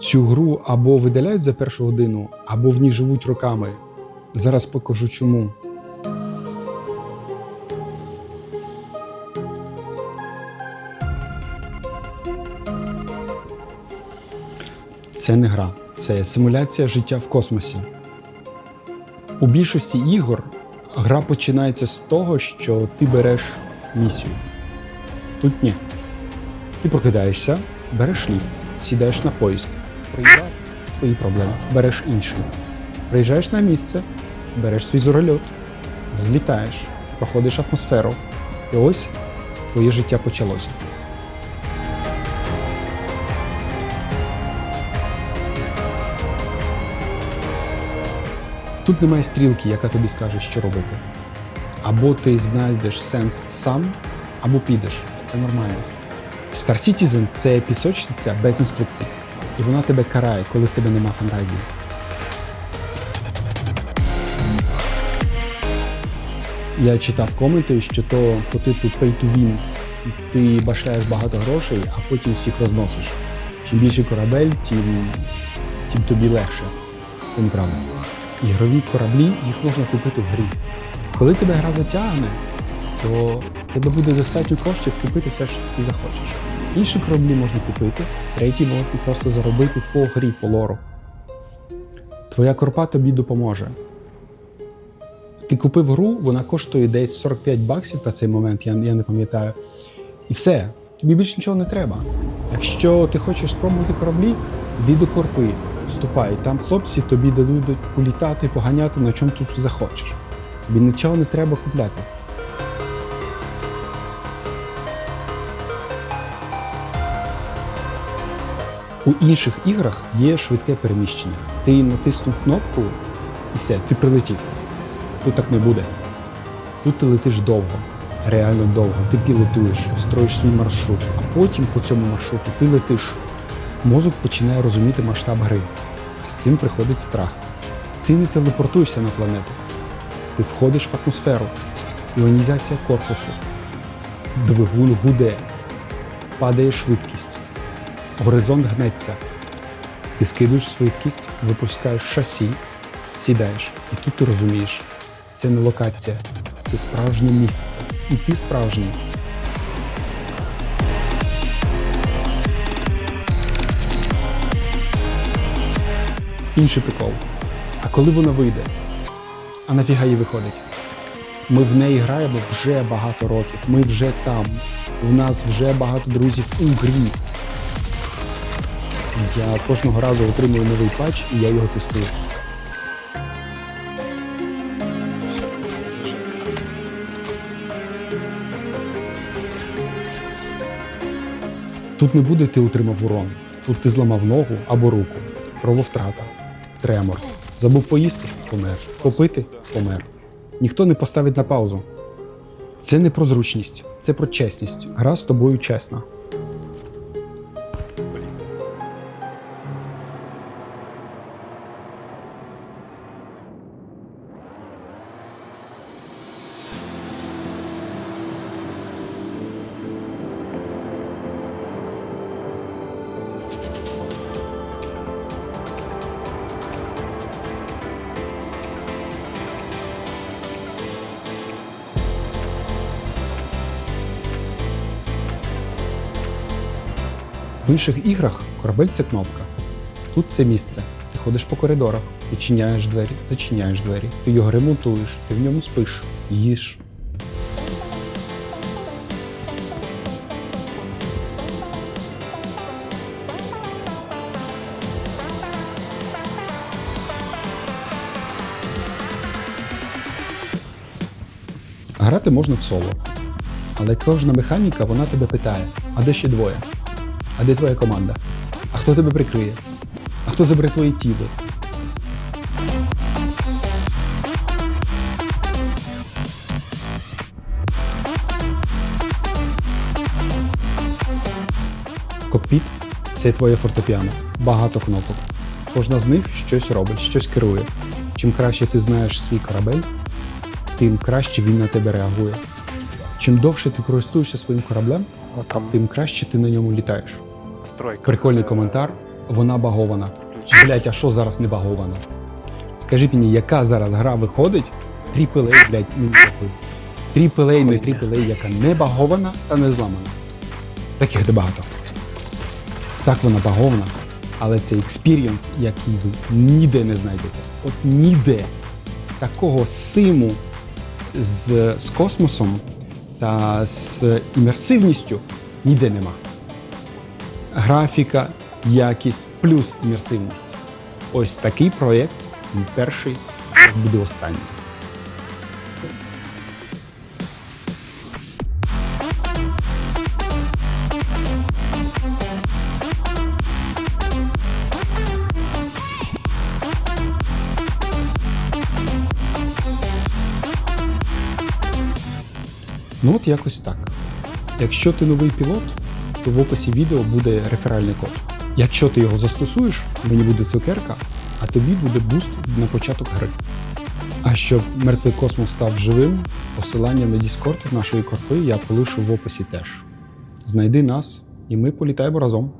Цю гру або видаляють за першу годину, або в ній живуть роками. Зараз покажу чому. Це не гра, це симуляція життя в космосі. У більшості ігор гра починається з того, що ти береш місію. Тут ні. Ти прокидаєшся, береш ліфт, сідаєш на поїзд, проїжджав твої проблеми, береш інший. Приїжджаєш на місце, береш свій зорольот, взлітаєш, проходиш атмосферу. І ось твоє життя почалося. Тут немає стрілки, яка тобі скаже, що робити. Або ти знайдеш сенс сам, або підеш. Це нормально. Star Citizen – це пісочниця без інструкцій. І вона тебе карає, коли в тебе нема фантазії. Я читав коменти, що то по типу pay to win. Ти башляєш багато грошей, а потім всіх розносиш. Чим більше корабель, тим, тим тобі легше. Це неправда. Ігрові кораблі їх можна купити в грі. Коли тебе гра затягне, то тебе буде достатньо коштів купити все, що ти захочеш. Інші кораблі можна купити, треті можна просто заробити по грі, по лору. Твоя корпа тобі допоможе. Ти купив гру, вона коштує десь 45 баксів на цей момент, я, я не пам'ятаю. І все, тобі більше нічого не треба. Якщо ти хочеш спробувати кораблі, йди до корпи, вступай. Там хлопці тобі дадуть політати, поганяти на чому тут захочеш. Тобі нічого не треба купляти. У інших іграх є швидке переміщення. Ти натиснув кнопку і все, ти прилетів. Тут так не буде. Тут ти летиш довго, реально довго. Ти пілотуєш, строїш свій маршрут, а потім по цьому маршруту ти летиш. Мозок починає розуміти масштаб гри, а з цим приходить страх. Ти не телепортуєшся на планету, ти входиш в атмосферу, іонізація корпусу, двигун гуде, падає швидкість, горизонт гнеться. Ти скидуєш швидкість, випускаєш шасі, сідаєш, і тут ти розумієш, це не локація, це справжнє місце. І ти справжній. Інший прикол. А коли вона вийде? А нафіга їй виходить? Ми в неї граємо вже багато років. Ми вже там. У нас вже багато друзів у грі. Я кожного разу отримую новий патч і я його тестую. Тут не буде ти отримав урон. Тут ти зламав ногу або руку, крововтрата, тремор. Забув поїсти помер. Попити помер. Ніхто не поставить на паузу. Це не про зручність, це про чесність. Гра з тобою чесна. В інших іграх корабель це кнопка. Тут це місце. Ти ходиш по коридорах, відчиняєш двері, зачиняєш двері, ти його ремонтуєш, ти в ньому спиш, їш. Грати можна в соло. Але кожна механіка вона тебе питає: а де ще двоє? А де твоя команда? А хто тебе прикриє? А хто забере твоє тіло? Кокпіт це твоє фортепіано. Багато кнопок. Кожна з них щось робить, щось керує. Чим краще ти знаєш свій корабель, тим краще він на тебе реагує. Чим довше ти користуєшся своїм кораблем, Ну, там тим краще ти на ньому літаєш. настройках. Прикольний коментар. Вона багована. Блять, а що зараз не багована? Скажіть мені, яка зараз гра виходить? AAA, блять, ну дякую. AAA, не AAA, яка не багована та не зламана. Таких небагато. Так вона багована, але це експірієнс, який ви ніде не знайдете. От ніде такого симу з, з космосом та з імерсивністю ніде нема. Графіка, якість плюс імерсивність. Ось такий проєкт, перший, буде останній. Ну от якось так. Якщо ти новий пілот, то в описі відео буде реферальний код. Якщо ти його застосуєш, мені буде цукерка, а тобі буде буст на початок гри. А щоб мертвий космос став живим, посилання на Discord нашої корпи я полишу в описі теж. Знайди нас, і ми політаємо разом.